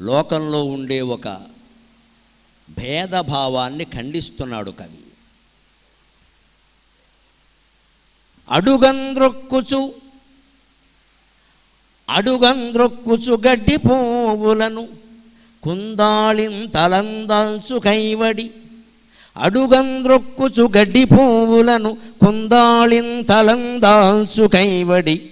లోకంలో ఉండే ఒక భేదభావాన్ని ఖండిస్తున్నాడు కవి. అడుగంద్రొక్కుచు అడుగంద్రొక్కుచు గడ్డి పువ్వులను కుందాళింతలందాల్చు కైవడి అడుగంద్రొక్కుచు గడ్డి పువ్వులను కుందాళింతలందాల్చు కైవడి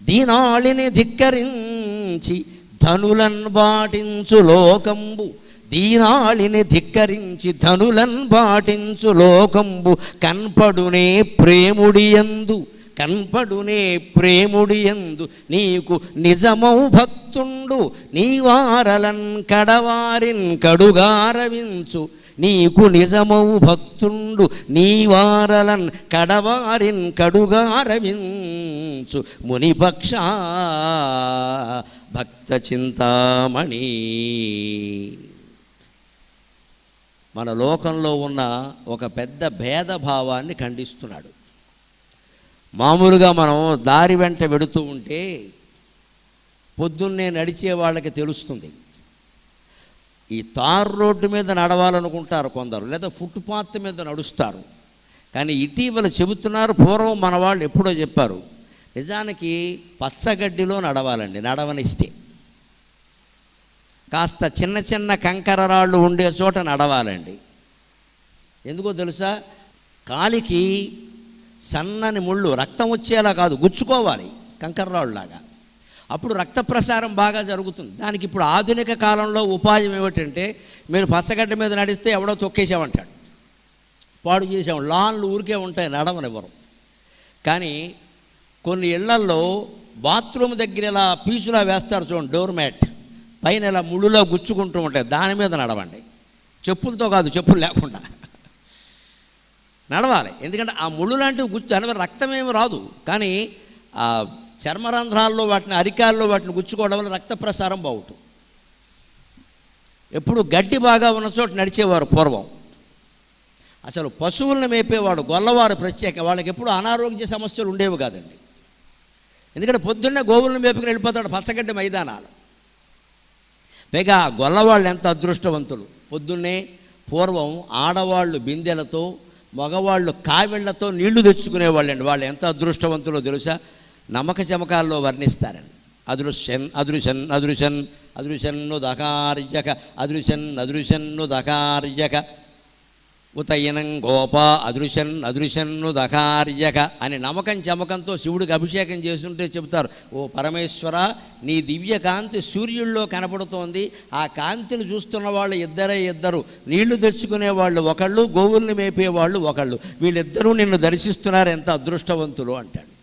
దీనాళిని ధిక్కరించి ధనులన్ బాటించు లోకంబు. దీనాళిని ధిక్కరించి ధనులన్ బాటించు లోకంబు. కన్పడునే ప్రేముడియందు కన్పడునే ప్రేముడియందు నీకు నిజమౌ భక్తుండు. నీవారలన్ కడవారిన్ కడుగారవించు. నీకు నిజమౌ భక్తుండు. నీవారలన్ కడవారిన్ కడుగారవించు. మునిపక్ష భక్త చింతామణి మన లోకంలో ఉన్న ఒక పెద్ద భేదభావాన్ని ఖండిస్తున్నాడు. మామూలుగా మనం దారి వెంట వెడుతూ ఉంటే పొద్దున్నే నడిచే వాళ్ళకి తెలుస్తుంది. ఈ తార్ రోడ్డు మీద నడవాలనుకుంటారు కొందరు లేదా ఫుట్పాత్ మీద నడుస్తారు. కానీ ఇటీవల చెబుతున్నారు పూర్వం మన వాళ్ళు ఎప్పుడో చెప్పారు నిజానికి పచ్చగడ్డిలో నడవాలండి నడవనిస్తే. కాస్త చిన్న చిన్న కంకర రాళ్ళు ఉండే చోట నడవాలండి. ఎందుకో తెలుసా? కాలికి సన్నని ముళ్ళు రక్తం వచ్చేలా కాదు గుచ్చుకోవాలి కంకర కంకర్రాళ్ళలాగా అప్పుడు రక్త ప్రసారం బాగా జరుగుతుంది. దానికి ఇప్పుడు ఆధునిక కాలంలో ఉపాయం ఏమిటంటే మీరు పచ్చగడ్డ మీద నడిస్తే ఎవడో తొక్కేసామంటాడు పాడు చేసాం లాన్లు ఊరికే ఉంటాయి నడవనివ్వరు. కానీ కొన్ని ఇళ్ళల్లో బాత్రూమ్ దగ్గర ఇలా పీచులా వేస్తారు చూడండి డోర్ మ్యాట్ పైన ఇలా ముళ్ళులో గుచ్చుకుంటూ ఉంటాయి. దాని మీద నడవండి. చెప్పులతో కాదు చెప్పులు లేకుండా. నడవాలి. ఎందుకంటే ఆ ముళ్ళు లాంటివి గుచ్చు అంటే రక్తం ఏమి రాదు. కానీ ఆ చర్మరంధ్రాల్లో వాటిని అరికాల్లో వాటిని గుచ్చుకోవడం వల్ల రక్త ప్రసారం బాగుంటుంది. ఎప్పుడు గడ్డి బాగా ఉన్న చోట నడిచేవారు పూర్వం. అసలు పశువులను మేపేవాడు గొల్లవారు ప్రత్యేక. వాళ్ళకి ఎప్పుడు అనారోగ్య సమస్యలు ఉండేవి కాదండి. ఎందుకంటే పొద్దున్నే గోవులను మేపుకుని వెళ్ళిపోతాడు పచ్చగడ్డి మైదానాలు. పైగా గొల్లవాళ్ళు ఎంత అదృష్టవంతులు. పొద్దున్నే పూర్వం ఆడవాళ్ళు బిందెలతో మగవాళ్ళు కావిళ్ళతో నీళ్ళు తెచ్చుకునేవాళ్ళండి. వాళ్ళు ఎంత అదృష్టవంతులో తెలుసా? నమ్మక చమకాల్లో వర్ణిస్తారండి. అదృశ్యన్ అదృశన్ అదృశన్ అదృశన్ను దకార్యక అదృశన్ అదృశన్ను దకార్యక. ఉతయనం గోప అదృశన్ అదృశన్ను దకార్యక అని నమ్మకం చమకంతో శివుడికి అభిషేకం చేస్తుంటే చెబుతారు. ఓ పరమేశ్వర నీ దివ్య కాంతి సూర్యుల్లో కనపడుతోంది. ఆ కాంతిని చూస్తున్న వాళ్ళు ఇద్దరే ఇద్దరు. నీళ్ళు తెచ్చుకునే వాళ్ళు ఒకళ్ళు గోవుల్ని మేపేవాళ్ళు ఒకళ్ళు. వీళ్ళిద్దరూ నిన్ను దర్శిస్తున్నారు ఎంత అదృష్టవంతులు అంటాడు.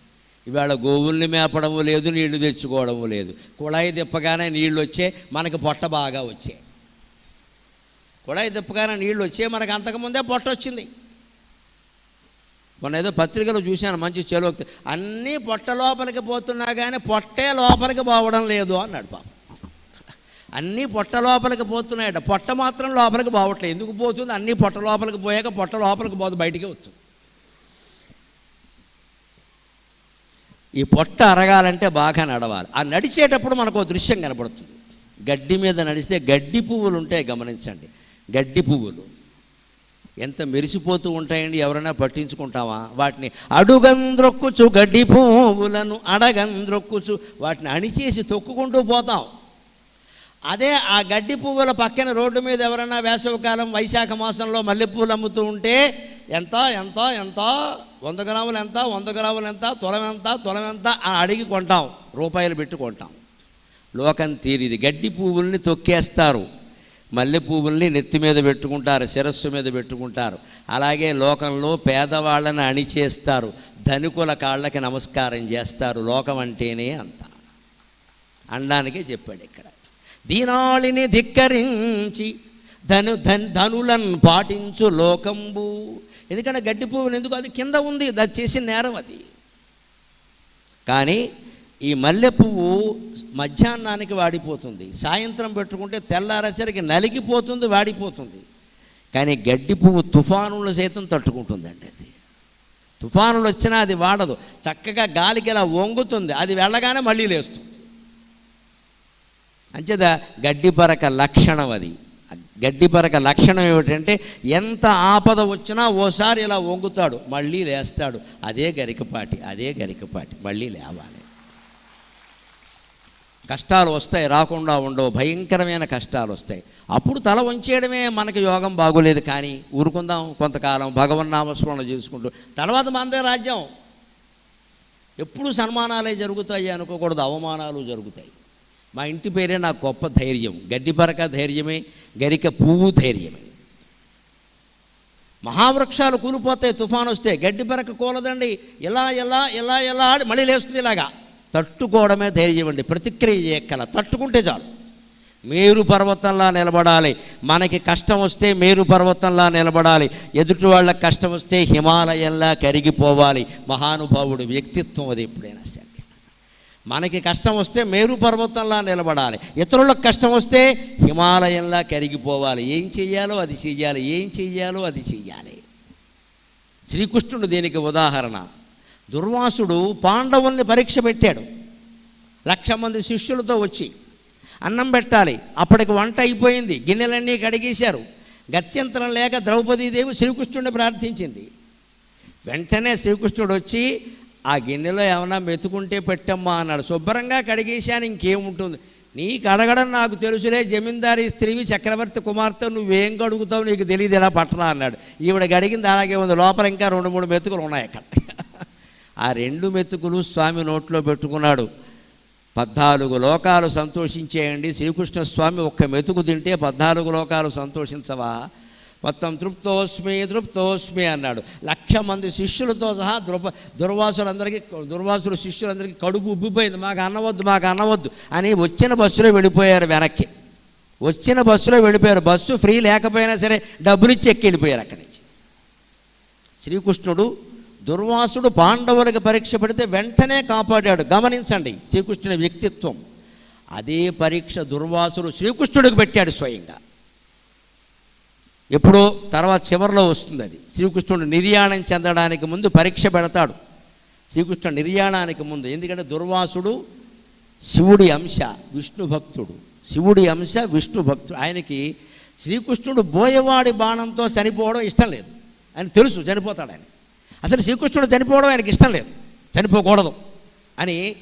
ఇవాళ గోవుల్ని మేపడము లేదు నీళ్ళు తెచ్చుకోవడము లేదు. కుళాయి తిప్పగానే నీళ్ళు వచ్చే మనకి పొట్ట బాగా వచ్చాయి కుళాయి తిప్పగానే నీళ్ళు వచ్చే మనకు అంతకుముందే పొట్ట వచ్చింది. మొన్న ఏదో పత్రికలో చూశాను మంచి చెలోక్తి అన్నీ పొట్ట లోపలికి పోతున్నా కానీ పొట్టే లోపలికి పోవడం లేదు అన్నాడు పాప. అన్నీ పొట్ట లోపలికి పోతున్నాయట పొట్ట మాత్రం లోపలికి పోవట్లేదు ఎందుకు పోతుంది? అన్నీ పొట్ట లోపలికి పోయాక పొట్ట లోపలికి పోదు బయటికి వస్తుంది ఈ పొట్ట అరగాలంటే బాగా నడవాలి. ఆ నడిచేటప్పుడు మనకు ఒక దృశ్యం కనపడుతుంది. గడ్డి మీద నడిస్తే గడ్డి పువ్వులు ఉంటాయి గమనించండి. గడ్డి పువ్వులు. ఎంత మెరిసిపోతూ ఉంటాయండి ఎవరైనా పట్టించుకుంటావా? వాటిని అడుగంద్రొక్కుచు గడ్డి పువ్వులను అడగంద్రొక్కుచు వాటిని అణిచేసి తొక్కుకుంటూ పోతాం. అదే ఆ గడ్డి పువ్వుల పక్కన రోడ్డు మీద ఎవరైనా వేసవికాలం వైశాఖ మాసంలో మల్లెపూలు అమ్ముతూ ఉంటే ఎంత ఎంత ఎంత? వంద గ్రాములు ఎంత వంద గ్రాములు ఎంత తులం ఎంత తులం ఎంత అని అడిగి కొంటాం రూపాయలు పెట్టి కొంటాం. లోకం తీరిది. గడ్డి పువ్వుల్ని తొక్కేస్తారు. మల్లె పువ్వుల్ని నెత్తి మీద పెట్టుకుంటారు శిరస్సు మీద పెట్టుకుంటారు. అలాగే లోకంలో పేదవాళ్ళని అణిచేస్తారు ధనికుల కాళ్ళకి నమస్కారం చేస్తారు లోకం అంటేనే అంత. అనడానికే చెప్పాడు ఇక్కడ. దీనాళిని ధిక్కరించి ధను ధన్ ధనులను పాటించు లోకంబు. ఎందుకంటే గడ్డి పువ్వులు ఎందుకు? అది కింద ఉంది అది చేసిన నేరం అది. కానీ ఈ మల్లె పువ్వు మధ్యాహ్నానికి వాడిపోతుంది. సాయంత్రం పెట్టుకుంటే తెల్లారసరికి నలిగిపోతుంది వాడిపోతుంది. కానీ గడ్డి పువ్వు తుఫానులు సైతం తట్టుకుంటుందండి అది. తుఫానులు వచ్చినా అది వాడదు. చక్కగా గాలికి ఇలా వంగుతుంది అది వెళ్ళగానే మళ్ళీ లేస్తుంది. అంచేత గడ్డిపరక లక్షణం అది. గడ్డిపరక లక్షణం ఏమిటంటే ఎంత ఆపద వచ్చినా ఓసారి ఇలా వంగుతాడు మళ్ళీ లేస్తాడు. అదే గరికపాటి అదే గరికపాటి మళ్ళీ లేవాలి. కష్టాలు వస్తాయి రాకుండా ఉండవు భయంకరమైన కష్టాలు వస్తాయి. అప్పుడు తల వంచేయడమే మనకి యోగం బాగోలేదు కానీ ఊరుకుందాం కొంతకాలం భగవన్నామస్మరణ చేసుకుంటూ. తర్వాత మనదే రాజ్యం. ఎప్పుడు సన్మానాలే జరుగుతాయి అనుకోకూడదు అవమానాలు జరుగుతాయి. మా ఇంటి పేరే నాకు గొప్ప ధైర్యం. గడ్డిపరక ధైర్యమే గరిక పువ్వు ధైర్యమే. మహావృక్షాలు కూలిపోతాయి తుఫాన్ వస్తే గడ్డిపరక కూలదండి. ఇలా ఎలా ఎలా ఎలా ఆడి మళ్ళీ లేస్తుంది ఇలాగా. తట్టుకోవడమే ధైర్యం అండి. ప్రతిక్రియ చేయక్కల. తట్టుకుంటే చాలు. మేరు పర్వతంలా నిలబడాలి. మనకి కష్టం వస్తే మేరు పర్వతంలా నిలబడాలి. ఎదుటి వాళ్ళకి కష్టం వస్తే హిమాలయంలా కరిగిపోవాలి. మహానుభావుడు వ్యక్తిత్వం అది ఎప్పుడైనా సరే. మనకి కష్టం వస్తే మేరు పర్వతంలా నిలబడాలి. ఇతరులకు కష్టం వస్తే హిమాలయంలా కరిగిపోవాలి. ఏం చెయ్యాలో అది చెయ్యాలి. ఏం చెయ్యాలో అది చెయ్యాలి. శ్రీకృష్ణుడు దీనికి ఉదాహరణ. దుర్వాసుడు పాండవుల్ని పరీక్ష పెట్టాడు. లక్ష మంది శిష్యులతో వచ్చి అన్నం పెట్టాలి అప్పటికి వంట అయిపోయింది గిన్నెలన్నీ కడిగేశారు. గత్యంతరం లేక ద్రౌపదీదేవి శ్రీకృష్ణుడిని ప్రార్థించింది. వెంటనే శ్రీకృష్ణుడు వచ్చి ఆ గిన్నెలో ఏమైనా మెతుకుంటే పెట్టమ్మా అన్నాడు. శుభ్రంగా కడిగేశాను ఇంకేముంటుంది? నీకు అడగడం నాకు తెలుసులే జమీందారీ స్త్రీవి చక్రవర్తి కుమార్తె నువ్వేం కడుగుతావు నీకు తెలియదు ఎలా పట్టనా అన్నాడు. ఈవిడ గడిగింది అలాగే ఉంది. లోపల ఇంకా రెండు మూడు మెతుకులు ఉన్నాయి అక్కడ. ఆ రెండు మెతుకులు స్వామి నోట్లో పెట్టుకున్నాడు. పద్నాలుగు లోకాలు సంతోషించేయండి. శ్రీకృష్ణస్వామి ఒక్క మెతుకు తింటే పద్నాలుగు లోకాలు సంతోషించవా? మొత్తం తృప్తోస్మి తృప్తోస్మి అన్నాడు. లక్ష మంది శిష్యులతో సహా దుర్వ దుర్వాసులందరికీ దుర్వాసులు శిష్యులందరికీ కడుపు ఉబ్బిపోయింది. మాకు అన్నవద్దు మాకు అన్నవద్దు అని వచ్చిన బస్సులో వెళ్ళిపోయారు వెనక్కి. వచ్చిన బస్సులో వెళ్ళిపోయారు. బస్సు ఫ్రీ లేకపోయినా సరే డబ్బులు ఇచ్చి ఎక్కి వెళ్ళిపోయారు అక్కడి నుంచి. శ్రీకృష్ణుడు దుర్వాసుడు పాండవులకు పరీక్ష పెడితే వెంటనే కాపాడాడు. గమనించండి శ్రీకృష్ణుని వ్యక్తిత్వం. అదే పరీక్ష దుర్వాసుడు శ్రీకృష్ణుడికి పెట్టాడు స్వయంగా. ఎప్పుడో తర్వాత చివరిలో వస్తుంది అది శ్రీకృష్ణుడు నిర్యాణం చెందడానికి ముందు పరీక్ష పెడతాడు. శ్రీకృష్ణుడు నిర్యాణానికి ముందు. ఎందుకంటే దుర్వాసుడు శివుడి అంశ విష్ణు భక్తుడు. శివుడి అంశ విష్ణు భక్తుడు. ఆయనకి శ్రీకృష్ణుడు బోయవాడి బాణంతో చనిపోవడం ఇష్టం లేదు. ఆయన తెలుసు చనిపోతాడు ఆయన అసలు శ్రీకృష్ణుడు చనిపోవడం ఆయనకి ఇష్టం లేదు. చనిపోకూడదు. అని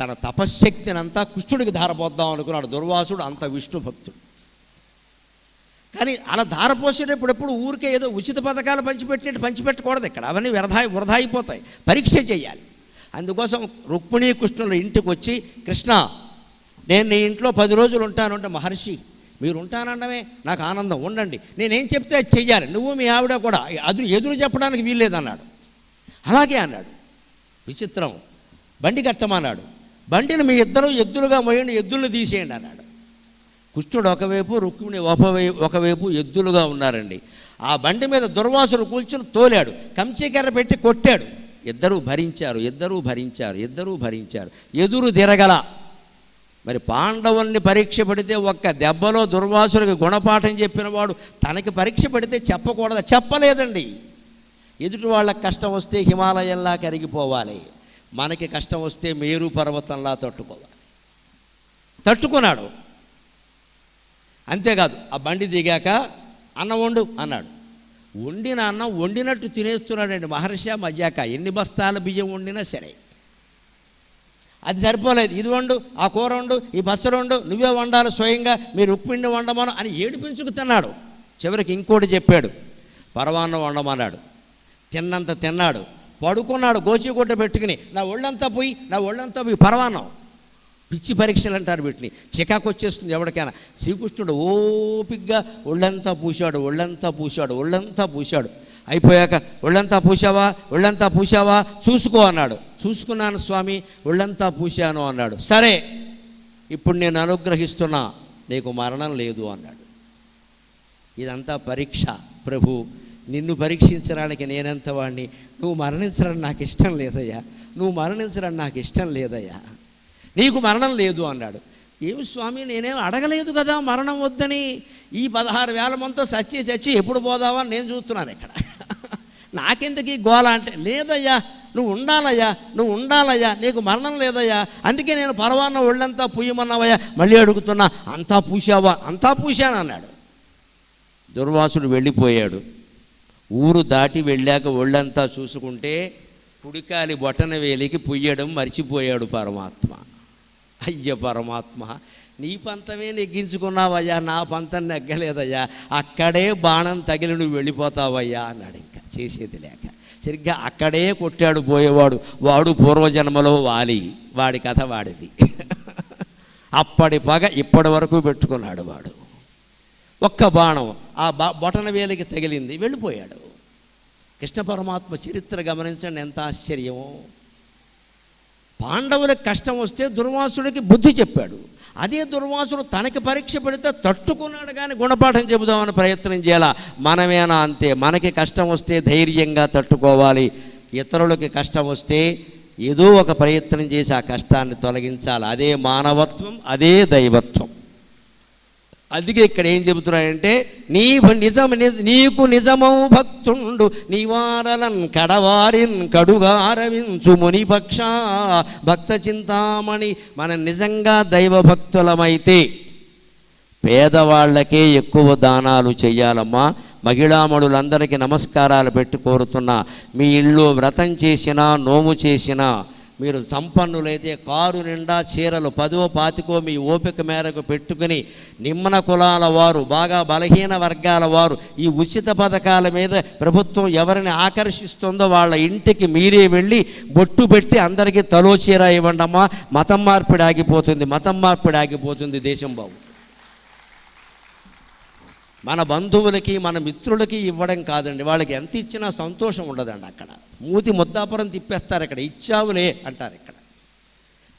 తన తపశ్శక్తిని అంతా కృష్ణుడికి ధారపోద్దాం అనుకున్నాడు. దుర్వాసుడు అంత విష్ణు భక్తుడు. కానీ అలా ధారపోసేటప్పుడు ఎప్పుడు ఊరికే ఏదో ఉచిత పథకాలు పంచిపెట్టినట్టు పంచిపెట్టకూడదు ఇక్కడ. అవన్నీ వ్యర్థాయి వృధా అయిపోతాయి పరీక్ష చేయాలి. అందుకోసం రుక్మిణీ కృష్ణుల ఇంటికి వచ్చి కృష్ణ నేను నీ ఇంట్లో పది రోజులు ఉంటాను అంటే మహర్షి మీరు ఉంటానండమే నాకు ఆనందం. ఉండండి. నేనేం చెప్తే అది చెయ్యాలి. నువ్వు మీ ఆవిడ కూడా అది ఎదురు చెప్పడానికి వీల్లేదన్నాడు. అలాగే అన్నాడు. విచిత్రం. బండి కట్టమన్నాడు. బండిని మీ ఇద్దరు ఎద్దులుగా మోయండి ఎద్దులను తీసేయండి అన్నాడు. కృష్ణుడు ఒకవైపు రుక్మిణి ఒకవై ఒకవైపు ఎద్దులుగా ఉన్నారండి. ఆ బండి మీద దుర్వాసుడు కూల్చుని తోలాడు. కంచికర్ర పెట్టి కొట్టాడు. ఇద్దరూ భరించారు ఇద్దరూ భరించారు ఇద్దరూ భరించారు. ఎదురు తిరగల. మరి పాండవుల్ని పరీక్ష పెడితే ఒక్క దెబ్బలో దుర్వాసుడికి గుణపాఠం చెప్పిన వాడు తనకి పరీక్ష పెడితే చెప్పకూడదు? చెప్పలేదండి. ఎదుటి వాళ్ళకి కష్టం వస్తే హిమాలయంలా కరిగిపోవాలి. మనకి కష్టం వస్తే మేరు పర్వతంలా తట్టుకోవాలి. తట్టుకున్నాడు. అంతేకాదు ఆ బండి దిగాక అన్నం వండు అన్నాడు. వండిన అన్నం వండినట్టు తినేస్తున్నాడండి మహర్షి మధ్యాక ఎన్ని బస్తాల బియ్యం వండినా సరే. అది సరిపోలేదు. ఇది వండు ఆ కూర వండు ఈ బస్సరు వండు నువ్వే వండాలి స్వయంగా మీరు ఉప్పిండి వండమను అని ఏడిపించుకు తిన్నాడు. చివరికి ఇంకోటి చెప్పాడు. పరవాన్నం వండమన్నాడు. తిన్నంత తిన్నాడు. పడుకున్నాడు గోచిగుడ్డ పెట్టుకుని నా ఒళ్ళంతా పోయి నా ఒళ్ళంతా పోయి పరవాన్నం. పిచ్చి పరీక్షలు అంటారు వీటిని. చికాకు వచ్చేస్తుంది ఎవరికైనా. శ్రీకృష్ణుడు ఓపిగ్గా ఒళ్ళంతా పూశాడు ఒళ్ళంతా పూశాడు ఒళ్ళంతా పూశాడు. అయిపోయాక ఒళ్ళంతా పూసావా ఒళ్ళంతా పూసావా చూసుకో అన్నాడు. చూసుకున్నాను స్వామి ఒళ్ళంతా పూశాను అన్నాడు. సరే ఇప్పుడు నేను అనుగ్రహిస్తున్నా నీకు మరణం లేదు అన్నాడు. ఇదంతా పరీక్ష ప్రభు. నిన్ను పరీక్షించడానికి నేనెంత వాడిని నువ్వు మరణించడం నాకు ఇష్టం లేదయ్యా. నువ్వు మరణించడం నాకు ఇష్టం లేదయ్యా. నీకు మరణం లేదు అన్నాడు. ఏమి స్వామి నేనేం అడగలేదు కదా మరణం వద్దని? ఈ పదహారు వేల మందితో చచ్చి చచ్చి ఎప్పుడు పోదావా అని నేను చూస్తున్నాను ఇక్కడ. నాకెందుకు ఈ గోల అంటే? లేదయ్యా నువ్వు ఉండాలయ్యా నువ్వు ఉండాలయ్యా నీకు మరణం లేదయ్యా. అందుకే నేను పరవాన్న ఒళ్ళంతా పూయమన్నావయ్యా. మళ్ళీ అడుగుతున్నా అంతా పూసావా అంతా పూశాను అన్నాడు. దుర్వాసుడు వెళ్ళిపోయాడు. ఊరు దాటి వెళ్ళాక ఒళ్ళంతా చూసుకుంటే కుడికాలి బొటన వేలికి పుయ్యడం మర్చిపోయాడు పరమాత్మ. అయ్య పరమాత్మ నీ పంతమే నెగ్గించుకున్నావయ్యా నా పంతం నెగ్గలేదయ్యా అక్కడే బాణం తగిలి నువ్వు వెళ్ళిపోతావయ్యా అన్నాడు ఇంకా చేసేది లేక. సరిగ్గా అక్కడే కొట్టాడు పోయేవాడు వాడు పూర్వజన్మలో వాలి వాడి కథ వాడిది. అప్పటి పగ ఇప్పటి వరకు పెట్టుకున్నాడు వాడు. ఒక్క బాణం. ఆ బా బొటన వేలికి తగిలింది. వెళ్ళిపోయాడు. కృష్ణ పరమాత్మ చరిత్ర గమనించండి. ఎంత ఆశ్చర్యమో. పాండవులకు కష్టం వస్తే దుర్వాసుడికి బుద్ధి చెప్పాడు. అదే దుర్వాసుడు తనకి పరీక్ష పెడితే తట్టుకున్నాడు కానీ గుణపాఠం చెబుదామని ప్రయత్నం చేయాల? మనమేనా అంతే. మనకి కష్టం వస్తే ధైర్యంగా తట్టుకోవాలి. ఇతరులకి కష్టం వస్తే ఏదో ఒక ప్రయత్నం చేసి ఆ కష్టాన్ని తొలగించాలి. అదే మానవత్వం అదే దైవత్వం. అందుకే ఇక్కడ ఏం చెబుతున్నాడంటే నీ నిజం నిజ- నీకు నిజమవు భక్తుండు నివారలన్ కడవారిన్ కడుగారవించు మునిపక్ష భక్త చింతామణి మన నిజంగా దైవ భక్తులమైతే పేదవాళ్ళకే ఎక్కువ దానాలు చెయ్యాలమ్మా. మహిళామణులందరికీ నమస్కారాలు పెట్టి కోరుతున్నా. మీ ఇల్లు వ్రతం చేసినా నోము చేసినా మీరు సంపన్నులైతే కారు నిండా చీరలు పదో పాతికో మీ ఓపిక మేరకు పెట్టుకుని నిమ్మన కులాల వారు బాగా బలహీన వర్గాల వారు ఈ ఉచిత పథకాల మీద ప్రభుత్వం ఎవరిని ఆకర్షిస్తుందో వాళ్ళ ఇంటికి మీరే వెళ్ళి బొట్టు పెట్టి అందరికీ తలో చీర ఇవ్వండమ్మా. మతం మార్పిడి ఆగిపోతుంది మతం మార్పిడి ఆగిపోతుంది దేశం బాబు. మన బంధువులకి మన మిత్రులకి ఇవ్వడం కాదండి. వాళ్ళకి ఎంత ఇచ్చినా సంతోషం ఉండదండి అక్కడ. మూతి ముద్దాపురం తిప్పేస్తారు ఇక్కడ. ఇచ్చావులే అంటారు ఇక్కడ.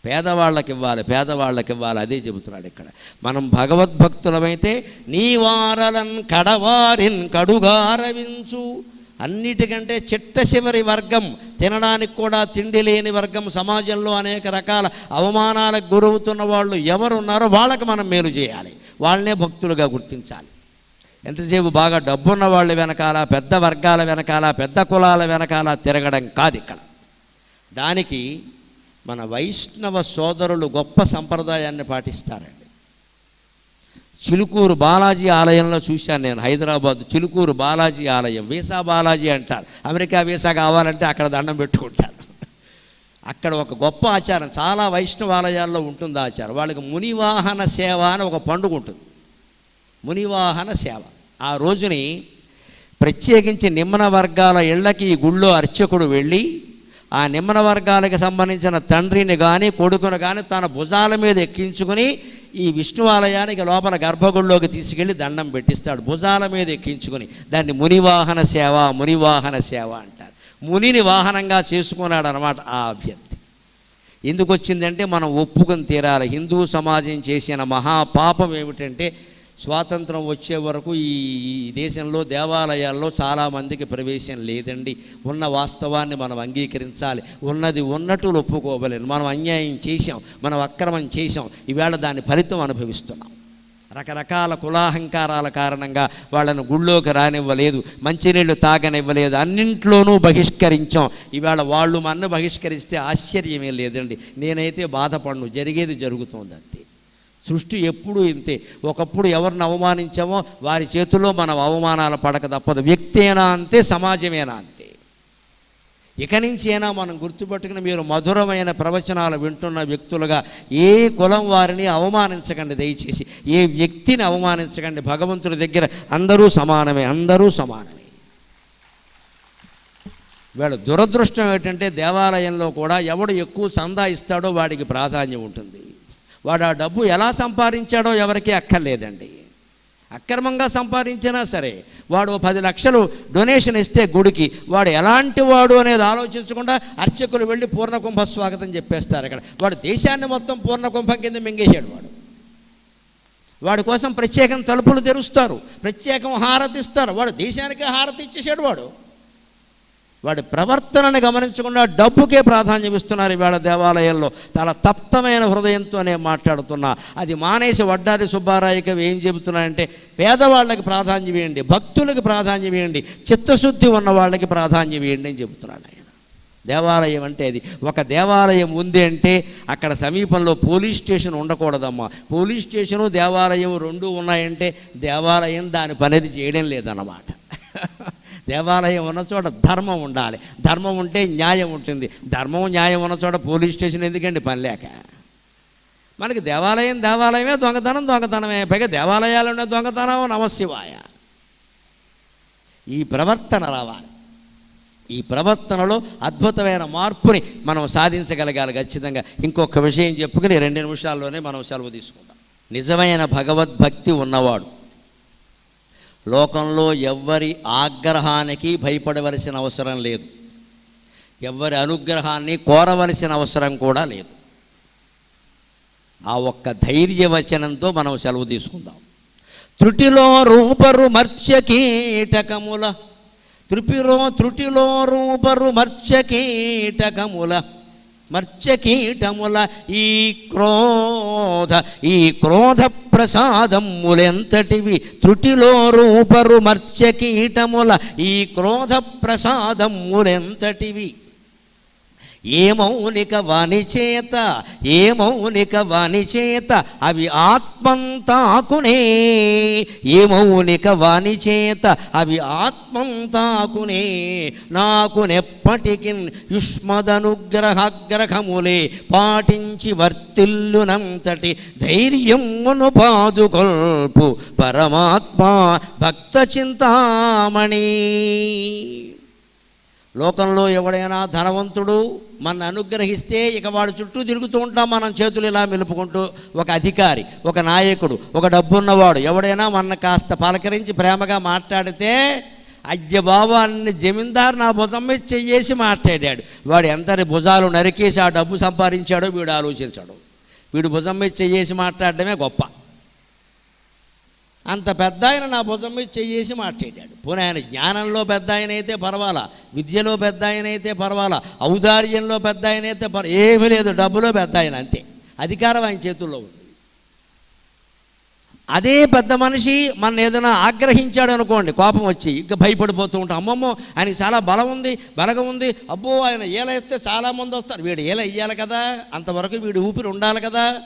పేదవాళ్ళకి ఇవ్వాలి పేదవాళ్ళకి ఇవ్వాలి అదే చెబుతున్నాడు ఇక్కడ. మనం భగవద్భక్తులమైతే నీవారలన్ కడవారిన్ కడుగారవించు. అన్నిటికంటే చిట్ట చివరి వర్గం తినడానికి కూడా తిండి లేని వర్గం సమాజంలో అనేక రకాల అవమానాలకు గురవుతున్న వాళ్ళు ఎవరున్నారో వాళ్ళకి మనం మేలు చేయాలి. వాళ్ళనే భక్తులుగా గుర్తించాలి. ఎంతసేపు బాగా డబ్బున్న వాళ్ళ వెనకాల పెద్ద వర్గాల వెనకాల పెద్ద కులాల వెనకాల తిరగడం కాదు ఇక్కడ. దానికి మన వైష్ణవ సోదరులు గొప్ప సంప్రదాయాన్ని పాటిస్తారండి. చిలుకూరు బాలాజీ ఆలయంలో చూశాను నేను హైదరాబాద్ చిలుకూరు బాలాజీ ఆలయం. వీసా బాలాజీ అంటారు. అమెరికా వీసా కావాలంటే అక్కడ దండం పెట్టుకుంటారు. అక్కడ ఒక గొప్ప ఆచారం. చాలా వైష్ణవ ఆలయాల్లో ఉంటుంది ఆచారం. వాళ్ళకి మునివాహన సేవ అని ఒక పండుగ ఉంటుంది. మునివాహన సేవ. ఆ రోజుని ప్రత్యేకించి నిమ్మన వర్గాల ఇళ్ళకి ఈ గుళ్ళో అర్చకుడు వెళ్ళి ఆ నిమ్మన వర్గాలకు సంబంధించిన తండ్రిని కానీ కొడుకును కానీ తన భుజాల మీద ఎక్కించుకుని ఈ విష్ణు ఆలయానికి లోపల గర్భగుడిలోకి తీసుకెళ్ళి దండం పెట్టిస్తాడు. భుజాల మీద ఎక్కించుకుని దాన్ని మునివాహన సేవ మునివాహన సేవ అంటారు. మునిని వాహనంగా చేసుకున్నాడు అనమాట ఆ అభ్యర్థి. ఎందుకు వచ్చిందంటే మనం ఒప్పుకొని తీరాలి. హిందూ సమాజం చేసిన మహాపాపం ఏమిటంటే స్వాతంత్రం వచ్చే వరకు ఈ దేశంలో దేవాలయాల్లో చాలామందికి ప్రవేశం లేదండి. ఉన్న వాస్తవాన్ని మనం అంగీకరించాలి. ఉన్నది ఉన్నట్టు ఒప్పుకోవలేదు మనం అన్యాయం చేశాం. మనం అక్రమం చేశాం. ఈవేళ దాని ఫలితం అనుభవిస్తున్నాం. రకరకాల కులాహంకారాల కారణంగా వాళ్ళను గుళ్ళోకి రానివ్వలేదు. మంచినీళ్ళు తాగనివ్వలేదు. అన్నింట్లోనూ బహిష్కరించాం. ఇవాళ వాళ్ళు మన బహిష్కరిస్తే ఆశ్చర్యమే లేదండి. నేనైతే బాధపడను. జరిగేది జరుగుతుంది అంతే. సృష్టి ఎప్పుడూ ఇంతే. ఒకప్పుడు ఎవరిని అవమానించామో వారి చేతుల్లో మనం అవమానాలు పడక తప్పదు. వ్యక్తి అయినా అంతే సమాజమేనా అంతే. ఇక నుంచి అయినా మనం గుర్తుపెట్టుకుని మీరు మధురమైన ప్రవచనాలు వింటున్న వ్యక్తులుగా ఏ కులం వారిని అవమానించకండి దయచేసి. ఏ వ్యక్తిని అవమానించకండి. భగవంతుడి దగ్గర అందరూ సమానమే అందరూ సమానమే. వీళ్ళ దురదృష్టం ఏంటంటే దేవాలయంలో కూడా ఎవడు ఎక్కువ సందా ఇస్తాడో వాడికి ప్రాధాన్యం ఉంటుంది. వాడు ఆ డబ్బు ఎలా సంపాదించాడో ఎవరికీ అక్కర్లేదండి. అక్రమంగా సంపాదించినా సరే వాడు పది లక్షలు డొనేషన్ ఇస్తే గుడికి వాడు ఎలాంటి వాడు అనేది ఆలోచించకుండా అర్చకులు వెళ్ళి పూర్ణకుంభ స్వాగతం చెప్పేస్తారు అక్కడ. వాడు దేశాన్ని మొత్తం పూర్ణకుంభం కింద మింగేశాడు వాడు. వాడి కోసం ప్రత్యేకం తలుపులు తెరుస్తారు ప్రత్యేకం హారతి ఇస్తారు వాడు దేశానికే హారతి ఇచ్చేసాడు వాడు. వాడి ప్రవర్తనను గమనించకుండా డబ్బుకే ప్రాధాన్యం ఇస్తున్నారు ఇవాళ దేవాలయంలో. చాలా తప్తమైన హృదయంతోనే మాట్లాడుతున్నా. అది మానేసి వడ్డాది సుబ్బారాయకి ఏం చెబుతున్నాయంటే పేదవాళ్ళకి ప్రాధాన్యం ఇవ్వండి భక్తులకు ప్రాధాన్యం ఇవ్వండి చిత్తశుద్ధి ఉన్న వాళ్ళకి ప్రాధాన్యం ఇవ్వండి అని చెబుతున్నాడు ఆయన. దేవాలయం అంటే అది. ఒక దేవాలయం ఉంది అంటే అక్కడ సమీపంలో పోలీస్ స్టేషన్ ఉండకూడదమ్మా. పోలీస్ స్టేషను దేవాలయం రెండు ఉన్నాయంటే దేవాలయం దాని పనిది చేయడం లేదన్నమాట. దేవాలయం ఉన్న చోట ధర్మం ఉండాలి. ధర్మం ఉంటే న్యాయం ఉంటుంది. ధర్మం న్యాయం ఉన్న చోట పోలీస్ స్టేషన్ ఎందుకండి పని లేక? మనకి దేవాలయం దేవాలయమే దొంగతనం దొంగతనమే. పైగా దేవాలయాలున్న దొంగతనం నమశివాయ. ఈ ప్రవర్తన రావాలి. ఈ ప్రవర్తనలో అద్భుతమైన మార్పుని మనం సాధించగలగాలి ఖచ్చితంగా. ఇంకొక విషయం చెప్పుకుని రెండు నిమిషాల్లోనే మనం సెలవు తీసుకుంటాం. నిజమైన భగవద్భక్తి ఉన్నవాడు లోకంలో ఎవ్వరి ఆగ్రహానికి భయపడవలసిన అవసరం లేదు. ఎవ్వరి అనుగ్రహాన్ని కోరవలసిన అవసరం కూడా లేదు. ఆ ఒక్క ధైర్యవచనంతో మనం సెలవు తీసుకుందాం. త్రుటిలో రూపరు మర్త్య కీటకముల. త్రుపిలో త్రుటిలో రూపరు మర్త్య కీటకముల. మర్త్య కీటముల ఈ క్రోధ ఈ క్రోధ ప్రసాదములెంతటివి త్రుటిలో రూపరు మర్త్య కీటముల ఈ క్రోధ ప్రసాదములెంతటివి ఏ మౌనిక వాణి చేత ఏ మౌనిక వాణి చేత అవి ఆత్మంతాకునే ఏ మౌనిక వాణి చేత అవి ఆత్మంతాకునే నాకు నెప్పటికి యుష్మదనుగ్రహగ్రహములే పాటించి వర్తిల్లునంతటి ధైర్యమును పాదుకొల్పు పరమాత్మ భక్త చింతామణి. లోకంలో ఎవడైనా ధనవంతుడు? మన అనుగ్రహిస్తే ఇక వాడు చుట్టూ తిరుగుతూ ఉంటాం మనం చేతులు ఇలా మెలుపుకుంటూ ఒక అధికారి ఒక నాయకుడు ఒక డబ్బున్నవాడు ఎవడైనా మన కాస్త పలకరించి ప్రేమగా మాట్లాడితే అజ్జ బాబు అన్ని జమీందారు నా భుజం మీద చెయ్యేసి మాట్లాడాడు. వాడు ఎంతటి భుజాలు నరికేసి ఆ డబ్బు సంపాదించాడో వీడు ఆలోచించాడు. వీడు భుజం మీద చెయ్యేసి మాట్లాడడమే గొప్ప. అంత పెద్ద ఆయన నా భుజం మీద చెయ్యేసి మాట్లాడాడు. పోనీ ఆయన జ్ఞానంలో పెద్ద ఆయన అయితే పర్వాలా? విద్యలో పెద్ద ఆయన అయితే పర్వాలా? ఔదార్యంలో పెద్ద ఆయన అయితే పర్ ఏమీ లేదు డబ్బులో పెద్ద ఆయన అంతే. అధికారం ఆయన చేతుల్లో ఉంది. అదే పెద్ద మనిషి మన ఏదైనా ఆగ్రహించాడు అనుకోండి కోపం వచ్చి ఇంకా భయపడిపోతూ ఉంటాం. అమ్మమ్మో ఆయనకి చాలా బలం ఉంది బలగం ఉంది. అబ్బో ఆయన ఏల ఇస్తే చాలామంది వస్తారు. వీడు ఏల ఇయ్యాలి కదా అంతవరకు వీడు ఊపిరి ఉండాలి కదా.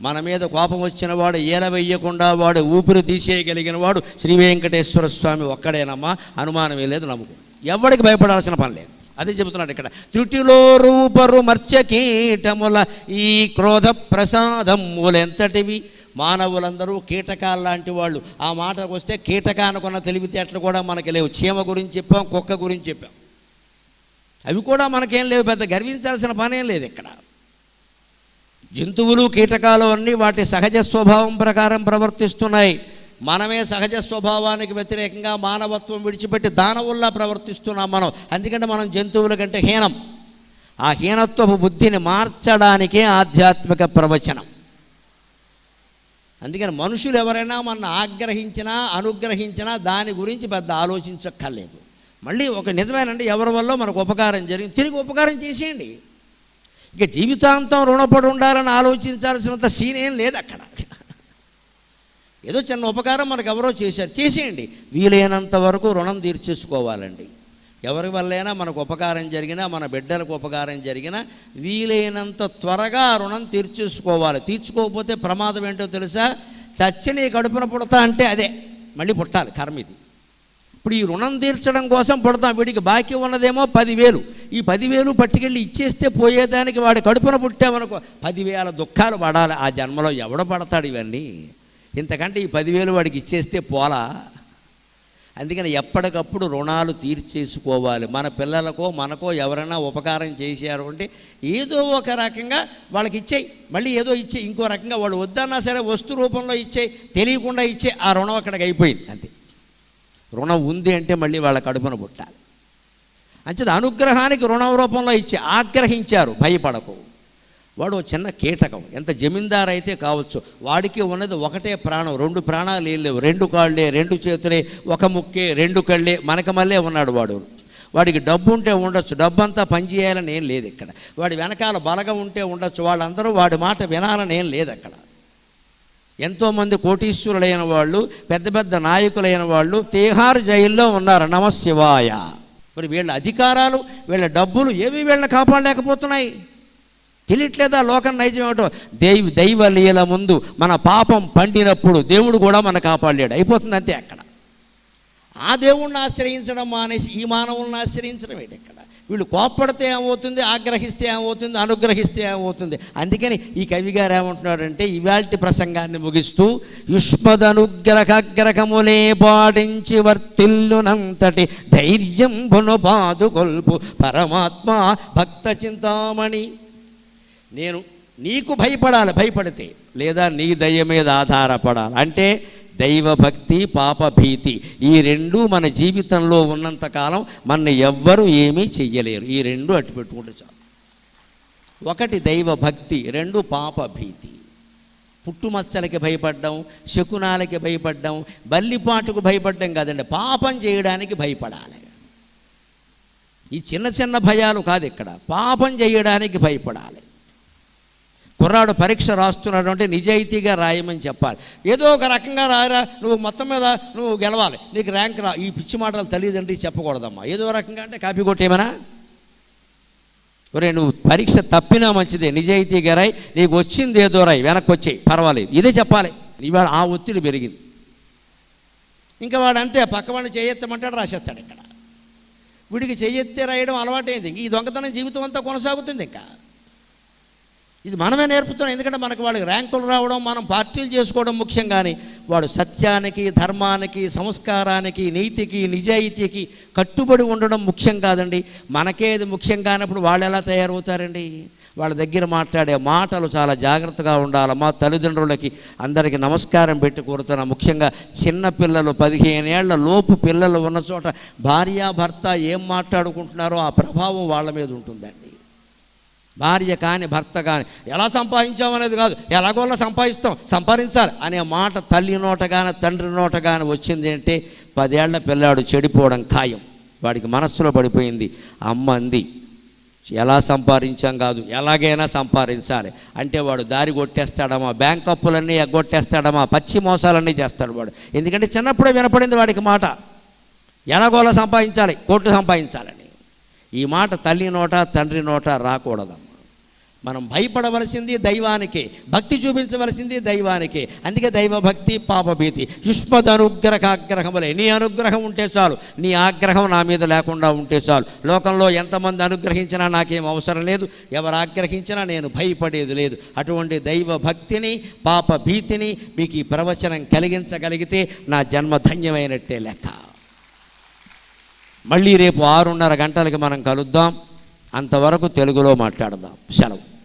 మన మీద కోపం వచ్చిన వాడు ఏల వేయకుండా వాడు ఊపిరి తీసేయగలిగిన వాడు శ్రీ వెంకటేశ్వర స్వామి ఒక్కడేనమ్మా. అనుమానమే లేదు నమ్ముకో. ఎవడికి భయపడాల్సిన పని లేదు. అదే చెబుతున్నాడు ఇక్కడ. త్రుటిలో రూపరు మర్చ కీటముల ఈ క్రోధ ప్రసాదములెంతటివి? మానవులందరూ కీటకాలు లాంటి వాళ్ళు. ఆ మాటకు వస్తే కీటకానుకున్న తెలివితేటలు కూడా మనకి లేవు. చీమ గురించి చెప్పాం కుక్క గురించి చెప్పాం. అవి కూడా మనకేం లేవు పెద్ద. గర్వించాల్సిన పనేం లేదు ఇక్కడ. జంతువులు కీటకాలు అన్నీ వాటి సహజ స్వభావం ప్రకారం ప్రవర్తిస్తున్నాయి. మనమే సహజ స్వభావానికి వ్యతిరేకంగా మానవత్వం విడిచిపెట్టి దానవుల్లా ప్రవర్తిస్తున్నాం మనం. ఎందుకంటే మనం జంతువుల కంటే హీనం. ఆ హీనత్వపు బుద్ధిని మార్చడానికే ఆధ్యాత్మిక ప్రవచనం. అందుకని మనుషులు ఎవరైనా మన ఆగ్రహించినా అనుగ్రహించినా దాని గురించి పెద్ద ఆలోచించక్కర్లేదు. మళ్ళీ ఒక నిజమేనండి ఎవరి వల్ల మనకు ఉపకారం జరిగింది? తిరిగి ఉపకారం చేసేయండి. ఇక జీవితాంతం రుణపడి ఉండాలని ఆలోచించాల్సినంత సీన్ ఏం లేదు అక్కడ. ఏదో చిన్న ఉపకారం మనకు ఎవరో చేశారు. చేసేయండి. వీలైనంత వరకు రుణం తీర్చేసుకోవాలండి. ఎవరి వల్లైనా మనకు ఉపకారం జరిగినా మన బిడ్డలకు ఉపకారం జరిగినా వీలైనంత త్వరగా రుణం తీర్చేసుకోవాలి. తీర్చుకోకపోతే ప్రమాదం ఏంటో తెలుసా? చచ్చి నీ కడుపున పుడతా అంటే అదే. మళ్ళీ పుట్టాలి. కర్మ ఇది. ఇప్పుడు ఈ రుణం తీర్చడం కోసం పడతాం. వీడికి బాకీ ఉన్నదేమో పదివేలు. ఈ పదివేలు పట్టుకెళ్ళి ఇచ్చేస్తే పోయేదానికి వాడి కడుపున పుట్టామనుకో పదివేల దుఃఖాలు పడాలి. ఆ జన్మలో ఎవడ పడతాడు ఇవన్నీ? ఇంతకంటే ఈ పదివేలు వాడికి ఇచ్చేస్తే పోలా? అందుకని ఎప్పటికప్పుడు రుణాలు తీర్చేసుకోవాలి. మన పిల్లలకో మనకో ఎవరైనా ఉపకారం చేశారు అంటే ఏదో ఒక రకంగా వాళ్ళకి ఇచ్చేయి. మళ్ళీ ఏదో ఇచ్చే ఇంకో రకంగా వాళ్ళు వద్దన్నా సరే వస్తు రూపంలో ఇచ్చే తెలియకుండా ఇచ్చే ఆ రుణం అక్కడికి అయిపోయింది. అంతే. రుణం ఉంది అంటే మళ్ళీ వాళ్ళ కడుపున పుట్టాలి. అంచేది అనుగ్రహానికి రుణం రూపంలో ఇచ్చి ఆగ్రహించారు భయపడకు. వాడు చిన్న కీటకం ఎంత జమీందారు అయితే కావచ్చు వాడికి ఉన్నది ఒకటే ప్రాణం రెండు ప్రాణాలు ఏం లేవు. రెండు కాళ్ళే రెండు చేతులే ఒక ముక్కే రెండు కళ్ళే మనక మళ్ళీ ఉన్నాడు వాడు. వాడికి డబ్బు ఉంటే ఉండొచ్చు డబ్బు అంతా పనిచేయాలని ఏం లేదు ఇక్కడ. వాడి వెనకాల బలగం ఉంటే ఉండొచ్చు వాళ్ళందరూ వాడి మాట వినాలని ఏం లేదు అక్కడ. ఎంతోమంది కోటీశ్వరులైన వాళ్ళు పెద్ద పెద్ద నాయకులైన వాళ్ళు తీహార్ జైల్లో ఉన్నారు. నమశివాయ మరి వీళ్ళ అధికారాలు వీళ్ళ డబ్బులు ఏవి వీళ్ళని కాపాడలేకపోతున్నాయి? తెలియట్లేదా? లోకం నైజం ఏమిటో? దేవి దైవలీల ముందు మన పాపం పండినప్పుడు దేవుడు కూడా మన కాపాడలేడు. అయిపోతుంది అంతే అక్కడ. ఆ దేవుణ్ణి ఆశ్రయించడం మానేసి ఈ మానవుల్ని ఆశ్రయించడం ఏంటి ఇక్కడ? వీళ్ళు కోప్పడితే ఏమవుతుంది ఆగ్రహిస్తే ఏమవుతుంది అనుగ్రహిస్తే ఏమవుతుంది? అందుకని ఈ కవి గారు ఏమంటున్నాడంటే ఇవాల్టి ప్రసంగాన్ని ముగిస్తూ యుష్మదనుగ్రహగ్రహములే పాటించి వర్తిల్లునంతటి ధైర్యం బును పాదుకొల్పు పరమాత్మ భక్త చింతామణి. నేను నీకు భయపడాలి భయపడితే లేదా నీ దయ మీద ఆధారపడాలి. అంటే దైవభక్తి పాపభీతి ఈ రెండు మన జీవితంలో ఉన్నంతకాలం మన ఎవ్వరూ ఏమీ చెయ్యలేరు. ఈ రెండు అట్టు పెట్టుకుంటే చాలు. ఒకటి దైవభక్తి రెండు పాపభీతి. పుట్టుమచ్చలకి భయపడ్డం శకునాలకి భయపడ్డం బల్లిపాటుకు భయపడ్డం కాదండి. పాపం చేయడానికి భయపడాలి. ఈ చిన్న చిన్న భయాలు కాదు ఇక్కడ. పాపం చేయడానికి భయపడాలి. కుర్రాడు పరీక్ష రాస్తున్నాడు అంటే నిజాయితీగా రాయమని చెప్పాలి. ఏదో ఒక రకంగా రాయరా నువ్వు మొత్తం మీద నువ్వు గెలవాలి. నీకు ర్యాంక్ రా. ఈ పిచ్చి మాటలు తల్లిదండ్రి చెప్పకూడదమ్మా. ఏదో రకంగా అంటే కాపీ కొట్టేమనా ఒరే నువ్వు పరీక్ష తప్పినా మంచిదే. నిజాయితీగా రాయి. నీకు వచ్చింది ఏదో రాయి. వెనక్కి వచ్చాయి. పర్వాలేదు. ఇదే చెప్పాలి. ఇవాళ ఆ ఒత్తిడి పెరిగింది. ఇంకా వాడు అంతే. పక్కవాడిని చేయెత్తమంటాడు రాసేస్తాడు ఇక్కడ. వీడికి చేయెత్తే రాయడం అలవాటైంది. ఈ దొంగతనం జీవితం అంతా కొనసాగుతుంది ఇంకా. ఇది మనమే నేర్పుతున్నాం. ఎందుకంటే మనకు వాళ్ళకి ర్యాంకులు రావడం మనం పార్టీలు చేసుకోవడం ముఖ్యం కానీ వాడు సత్యానికి ధర్మానికి సంస్కారానికి నీతికి నిజాయితీకి కట్టుబడి ఉండడం ముఖ్యం కాదండి. మనకేది ముఖ్యం కానప్పుడు వాళ్ళు ఎలా తయారవుతారండి? వాళ్ళ దగ్గర మాట్లాడే మాటలు చాలా జాగ్రత్తగా ఉండాలి. మా తల్లిదండ్రులకి అందరికీ నమస్కారం పెట్టి కోరుతున్నా. ముఖ్యంగా చిన్న పిల్లలు పదిహేను ఏళ్ళ లోపు పిల్లలు ఉన్న చోట భార్యాభర్త ఏం మాట్లాడుకుంటున్నారో ఆ ప్రభావం వాళ్ళ మీద ఉంటుందండి. భార్య కానీ భర్త కానీ. ఎలా సంపాదించామనేది కాదు. ఎలాగోలా సంపాదిస్తాం. సంపాదించాలి అనే మాట తల్లి నోట కానీ తండ్రి నోట కానీ వచ్చింది అంటే పదేళ్ళ పిల్లాడు చెడిపోవడం ఖాయం. వాడికి మనస్సులో పడిపోయింది. అమ్మ అంది ఎలా సంపాదించాం కాదు. ఎలాగైనా సంపాదించాలి. అంటే వాడు దారి కొట్టేస్తాడమా బ్యాంక్ అప్పులన్నీ ఎగ్గొట్టేస్తాడమా పచ్చి మోసాలన్నీ చేస్తాడు వాడు. ఎందుకంటే చిన్నప్పుడే వినపడింది వాడికి మాట. ఎలాగోలా సంపాదించాలి. కోట్లు సంపాదించాలని. ఈ మాట తల్లి నోట తండ్రి నోట రాకూడదమ్మా. మనం భయపడవలసింది దైవానికే భక్తి చూపించవలసింది దైవానికే. అందుకే దైవభక్తి పాపభీతి యుష్మద అనుగ్రహాగ్రహములే నీ అనుగ్రహం ఉంటే చాలు. నీ ఆగ్రహం నా మీద లేకుండా ఉంటే చాలు. లోకంలో ఎంతమంది అనుగ్రహించినా నాకేం అవసరం లేదు. ఎవరు ఆగ్రహించినా నేను భయపడేది లేదు. అటువంటి దైవభక్తిని పాపభీతిని పాప భీతిని మీకు ఈ ప్రవచనం కలిగించగలిగితే నా జన్మ ధన్యమైనట్టే లెక్క. మళ్ళీ రేపు ఆరున్నర గంటలకి మనం కలుద్దాం. అంతవరకు తెలుగులో మాట్లాడదాం. సెలవు.